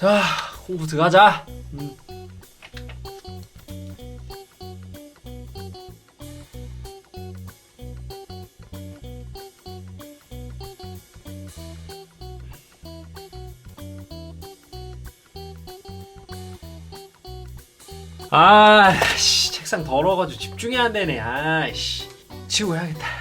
자, 공부 들어가자. 음. 아, 씨, 책상 더러워가지고 집중이 안 되네. 아, 씨, 치우고 해야겠다.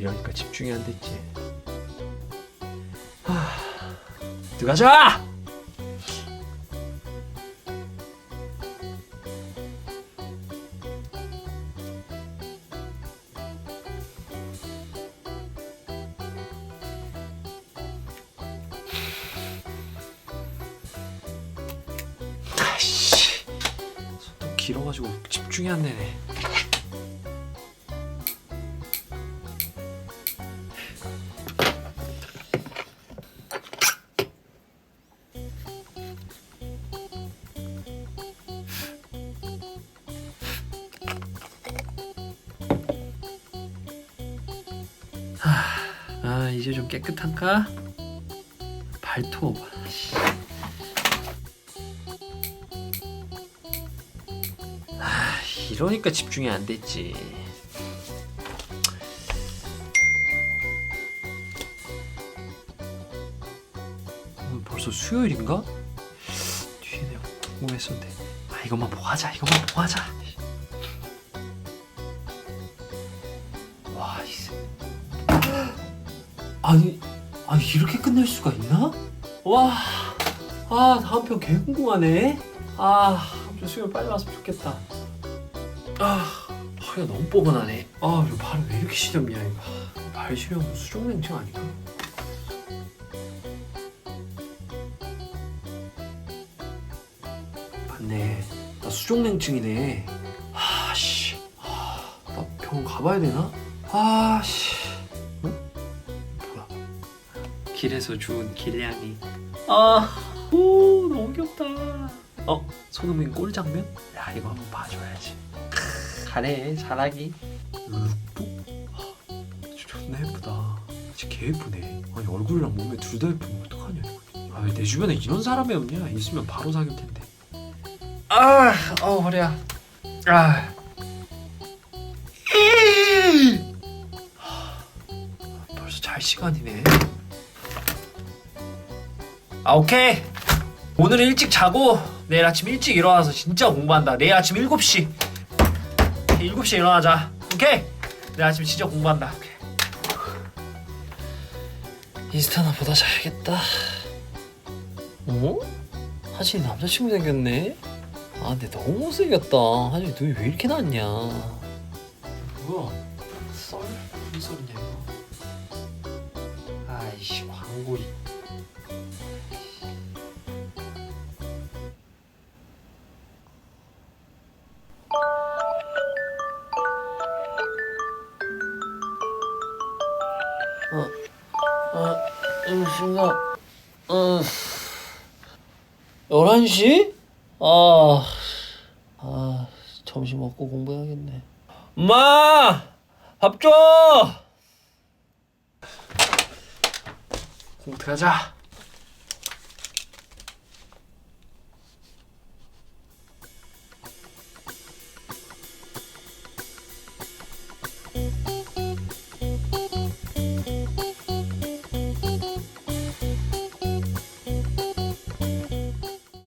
이러니까 집중이 안 됐지. 하, 들어가자. 길어가지고 집중이 안 되네. 아 이제 좀 깨끗한가? 발톱 씨. 아 이러니까 집중이 안 됐지 오늘 벌써 수요일인가? 뒤에 내가 궁금했었는데 아 이것만 보고 하자 이것만 보고 하자 와 이제 아니, 아니 이렇게 끝낼 수가 있나? 와, 아 다음 편 개 궁금하네. 아, 좀 수요일 빨리 왔으면 좋겠다. 아, 허리가 너무 뻐근하네. 아, 이거 발이 왜 이렇게 시렵냐 이거. 발 시려면 수족냉증 아닌가? 맞네, 나 수족냉증이네. 아, 씨, 아, 나 병원 가봐야 되나? 아, 씨. 길에서 주운 길냥이. 아, 오 너무 귀엽다. 어, 손흥민 골 장면? 야 이거 한번 봐줘야지. 크, 잘해, 잘하기. 룩북? 아, 존나 예쁘다. 진짜 개 예쁘네. 아니 얼굴이랑 몸매 둘다 예쁘면 어떡하냐 이거. 아왜내 주변에 이런 사람이 없냐? 있으면 바로 사귈 텐데. 아, 어 허리야. 아. 벌써 잘 시간이네. 아 오케이. 오늘은 일찍 자고 내일 아침 일찍 일어나서 진짜 공부한다. 내일 아침 7시. 7시에 일어나자. 오케이. 내일 아침 진짜 공부한다. 인스타나 보다 자야겠다. 어? 하진이 남자친구 생겼네? 아 근데 너무 못생겼다. 하진이 눈이 왜 이렇게 났냐? 뭐야? 썰? 무슨 소리냐 이거? 아이씨 광고 이 음식가, 음, 11시? 아, 아, 점심 먹고 공부해야겠네. 엄마! 밥 줘! 들어가자.